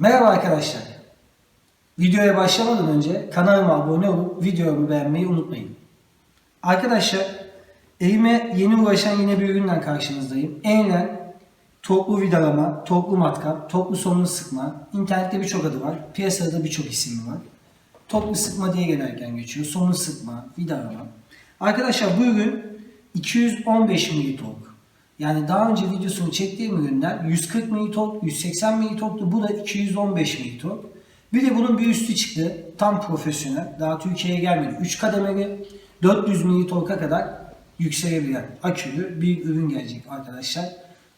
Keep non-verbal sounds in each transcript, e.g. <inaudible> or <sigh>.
Merhaba arkadaşlar. Videoya başlamadan önce kanalıma abone olup videomu beğenmeyi unutmayın. Arkadaşlar evime yeni ulaşan yine bir üründen karşınızdayım. Enlen toplu vidalama, toplu matkap, toplu somunu sıkma. İnternette birçok adı var. Piyasada da birçok ismi var. Toplu sıkma diye genellikle geçiyor. Somunu sıkma, vidalama. Arkadaşlar bu ürün 215 militork. Yani daha önce videosunu çektiğim ürünler 140 militork, 180 militorktu. Bu da 215 militork. Bir de bunun bir üstü çıktı. Tam profesyonel. Daha Türkiye'ye gelmedi. 3 kademeli 400 militorka kadar yükselebilen akülü bir ürün gelecek arkadaşlar.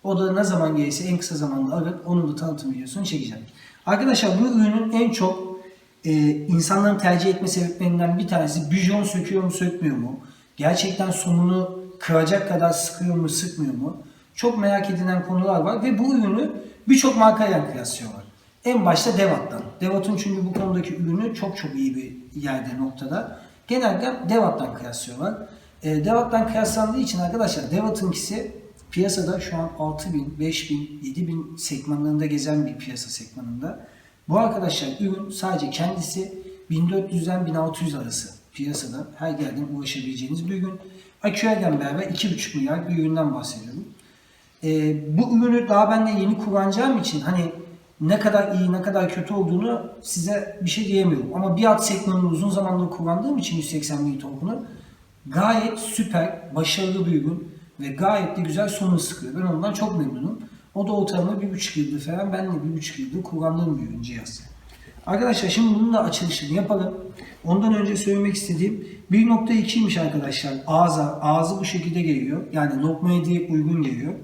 O da ne zaman gelirse en kısa zamanda alıp onun da tanıtım videosunu çekeceğim. Arkadaşlar bu ürünün en çok e, insanların tercih etme sebeplerinden bir tanesi bijon söküyor mu sökmüyor mu? Gerçekten somunu kıracak kadar sıkıyor mu sıkmıyor mu? Çok merak edilen konular var ve bu ürünü birçok markayla kıyaslıyorlar. En başta Devat'tan. Devat'ın çünkü bu konudaki ürünü çok çok iyi bir yerde noktada. Genelde Devat'tan kıyaslıyorlar. E, Devat'tan kıyaslandığı için arkadaşlar Devat'ınkisi piyasada şu an 6000, 5000, 7000 segmanlarında gezen bir piyasa segmanında. Bu arkadaşlar ürün sadece kendisi 1400'den 1600 arası piyasada her yerden ulaşabileceğiniz bir ürün. Aküelden beraber 2,5 milyar bir üründen bahsediyorum. Ee, bu ürünü daha ben de yeni kullanacağım için hani ne kadar iyi ne kadar kötü olduğunu size bir şey diyemiyorum. Ama bir alt segmentini uzun zamandır kullandığım için 180 mili torkunu gayet süper, başarılı bir ürün ve gayet de güzel sonu sıkıyor. Ben ondan çok memnunum. O da ortalama bir buçuk yıldır falan ben de bir buçuk yıldır kullandığım bir ürün cihaz. Arkadaşlar şimdi bunun da açılışını yapalım. Ondan önce söylemek istediğim 1.2'ymiş arkadaşlar. Ağza, ağzı bu şekilde geliyor. Yani lokmaya direkt uygun geliyor.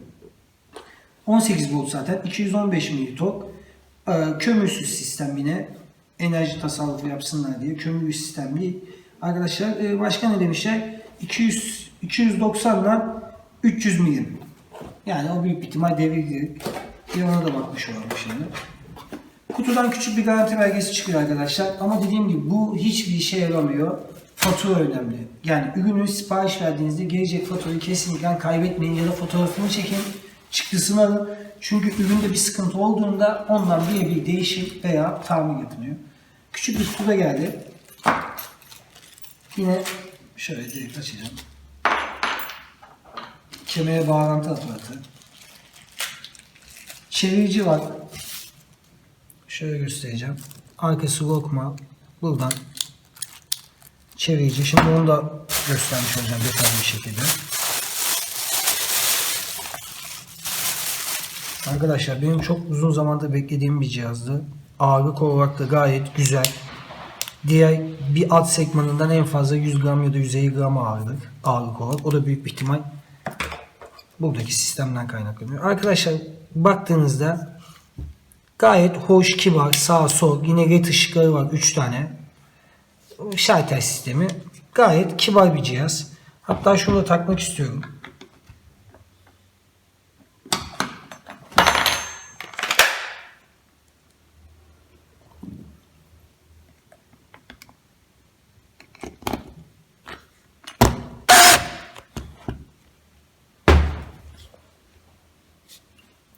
18 volt zaten. 215 militork. Ee, kömürsüz sistem yine. Enerji tasarrufu yapsınlar diye. Kömürlü sistem değil. Arkadaşlar e, başka ne demişler? 200 290'dan 300 milim. Yani o büyük ihtimal devir Bir ona da bakmış olalım şimdi. Kutudan küçük bir garanti belgesi çıkıyor arkadaşlar. Ama dediğim gibi bu hiçbir işe yaramıyor. Fatura önemli. Yani ürünü sipariş verdiğinizde gelecek faturayı kesinlikle kaybetmeyin ya da fotoğrafını çekin. Çıktısını alın. Çünkü üründe bir sıkıntı olduğunda ondan bir değişim veya tamir yapılıyor. Küçük bir kutuda geldi. Yine şöyle direkt açacağım. Kemere bağlantı aparatı. Çevirici var. Şöyle göstereceğim. Arkası lokma. Buradan çevirici. Şimdi onu da göstermiş olacağım detaylı bir şekilde. Arkadaşlar benim çok uzun zamandır beklediğim bir cihazdı. Ağırlık olarak da gayet güzel. Diğer bir alt segmanından en fazla 100 gram ya da 150 gram ağırlık, ağırlık olarak. O da büyük bir ihtimal buradaki sistemden kaynaklanıyor. Arkadaşlar baktığınızda gayet hoş, kibar, sağ sol, yine led ışıkları var 3 tane. Şalter sistemi. Gayet kibar bir cihaz. Hatta şunu da takmak istiyorum.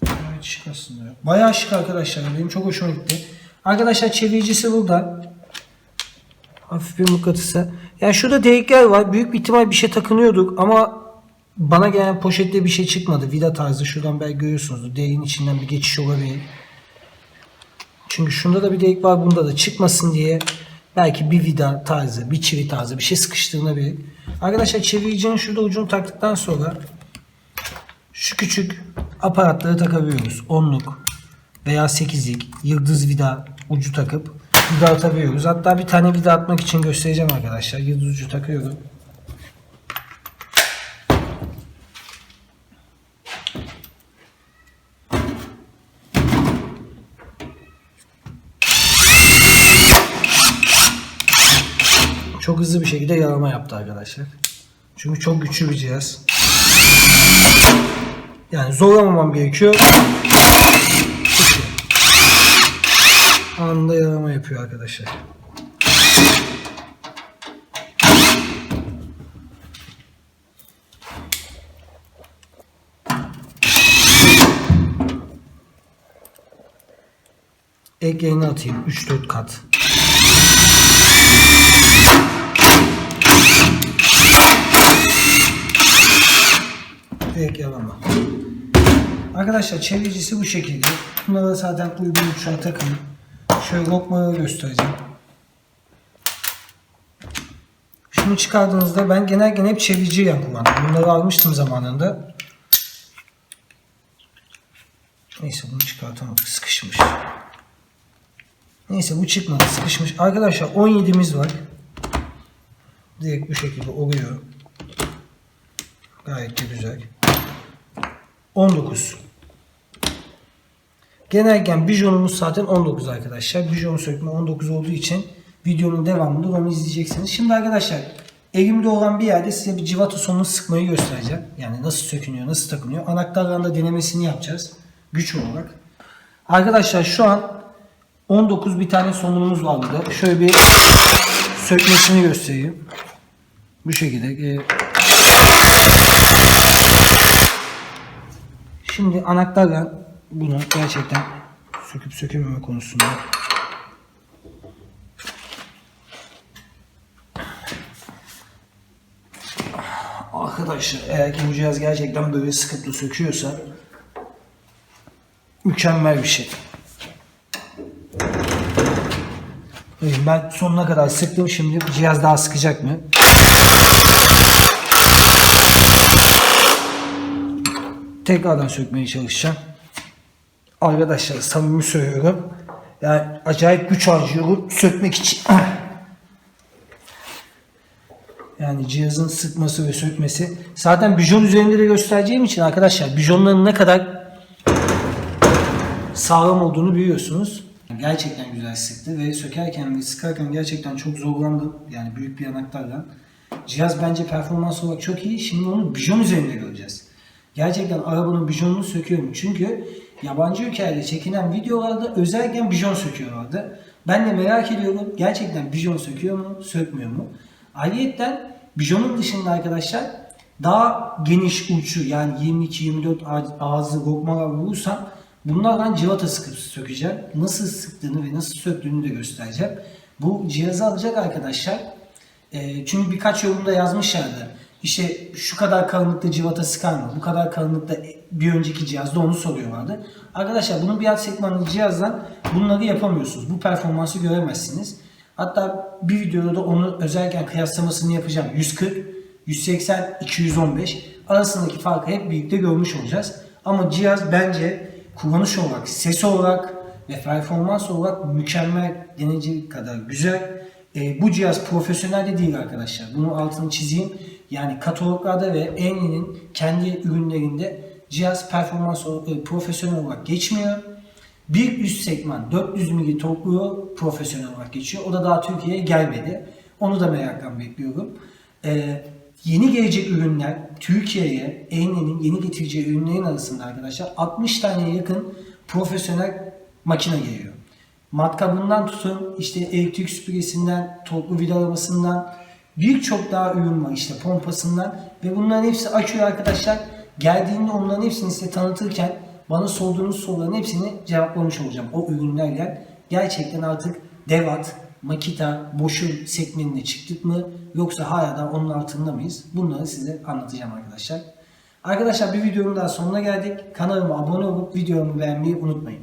Evet şık aslında. ya. Bayağı şık arkadaşlar. Benim çok hoşuma gitti. Arkadaşlar çeviricisi burada. Hafif bir mıknatısı. Yani şurada delikler var. Büyük bir ihtimal bir şey takınıyorduk ama bana gelen poşette bir şey çıkmadı. Vida tarzı. Şuradan belki görüyorsunuz. Deliğin içinden bir geçiş olabilir. Çünkü şunda da bir delik var. Bunda da çıkmasın diye belki bir vida tarzı, bir çivi tarzı bir şey sıkıştırılabilir. Arkadaşlar çeviricinin şurada ucunu taktıktan sonra şu küçük aparatları takabiliyoruz. Onluk veya sekizlik yıldız vida ucu takıp vida atabiliyoruz. Hatta bir tane vida atmak için göstereceğim arkadaşlar. Yıldız ucu takıyorum. Çok hızlı bir şekilde yağlama yaptı arkadaşlar. Çünkü çok güçlü bir cihaz. Yani zorlamamam gerekiyor. Anında yarama yapıyor arkadaşlar. Ekleğini atayım 3-4 kat. Direkt yalama. Arkadaşlar çeviricisi bu şekilde. Bunlara zaten uygun uçan takım. Şöyle lokmaları göstereceğim. Şunu çıkardığınızda ben genellikle hep çeviriciyle kullandım. Bunları almıştım zamanında. Neyse bunu çıkartamadık. Sıkışmış. Neyse bu çıkmadı. Sıkışmış. Arkadaşlar 17'miz var. Direkt bu şekilde oluyor. Gayet de güzel. 19. Genellikle bijonumuz zaten 19 arkadaşlar. Bijon sökme 19 olduğu için videonun devamında onu izleyeceksiniz. Şimdi arkadaşlar elimde olan bir yerde size bir civata sonunu sıkmayı göstereceğim. Yani nasıl sökünüyor, nasıl takınıyor. Anahtarlarla denemesini yapacağız. Güç olarak. Arkadaşlar şu an 19 bir tane sonumuz var burada. Şöyle bir sökmesini göstereyim. Bu şekilde. e, Şimdi anahtarla bunu gerçekten söküp sökememe konusunda Arkadaşlar eğer ki bu cihaz gerçekten böyle sıkıntı söküyorsa mükemmel bir şey. Ben sonuna kadar sıktım şimdi cihaz daha sıkacak mı? Tekrardan sökmeye çalışacağım. Arkadaşlar samimi söylüyorum. Yani acayip güç harcıyorum sökmek için. <clears throat> Yani cihazın sıkması ve sökmesi. Zaten bijon üzerinde de göstereceğim için arkadaşlar bijonların ne kadar sağlam olduğunu biliyorsunuz. Gerçekten güzel sıktı ve sökerken ve sıkarken gerçekten çok zorlandım. Yani büyük bir anahtarla. Cihaz bence performans olarak çok iyi. Şimdi onu bijon üzerinde göreceğiz. Gerçekten arabanın bijonunu söküyorum. Çünkü yabancı ülkelerde çekilen videolarda özellikle bijon söküyorlardı. Ben de merak ediyorum. Gerçekten bijon söküyor mu, sökmüyor mu? Ayrıyeten bijonun dışında arkadaşlar daha geniş uçu yani 22-24 ağızlı lokmalar vurursam bunlardan civata sıkıp sökeceğim. Nasıl sıktığını ve nasıl söktüğünü de göstereceğim. Bu cihazı alacak arkadaşlar. E, çünkü birkaç yorumda yazmışlardı. İşte şu kadar kalınlıkta civata sıkar mı? Bu kadar kalınlıkta bir önceki cihazda onu soruyorlardı. Arkadaşlar bunun bir alt segmentli cihazdan bunları yapamıyorsunuz. Bu performansı göremezsiniz. Hatta bir videoda da onu özellikle kıyaslamasını yapacağım. 140, 180, 215 arasındaki farkı hep birlikte görmüş olacağız. Ama cihaz bence kullanış olarak, ses olarak ve performans olarak mükemmel denecek kadar güzel. E, bu cihaz profesyonel de değil arkadaşlar. Bunun altını çizeyim. Yani kataloglarda ve Enli'nin kendi ürünlerinde cihaz performans e, profesyonel olarak geçmiyor. Bir üst segment 400 mili torkluğu profesyonel olarak geçiyor. O da daha Türkiye'ye gelmedi. Onu da merakla bekliyorum. Ee, yeni gelecek ürünler Türkiye'ye Enli'nin yeni getireceği ürünlerin arasında arkadaşlar 60 tane yakın profesyonel makine geliyor. Matkabından tutun işte elektrik süpürgesinden, torklu vidalamasından birçok daha ürün var işte pompasından ve bunların hepsi açıyor arkadaşlar. Geldiğinde onların hepsini size tanıtırken bana sorduğunuz soruların hepsini cevaplamış olacağım o ürünlerle. Gerçekten artık Devat, Makita, Bosch'un segmentine çıktık mı yoksa hala da onun altında mıyız? Bunları size anlatacağım arkadaşlar. Arkadaşlar bir videonun daha sonuna geldik. Kanalıma abone olup videomu beğenmeyi unutmayın.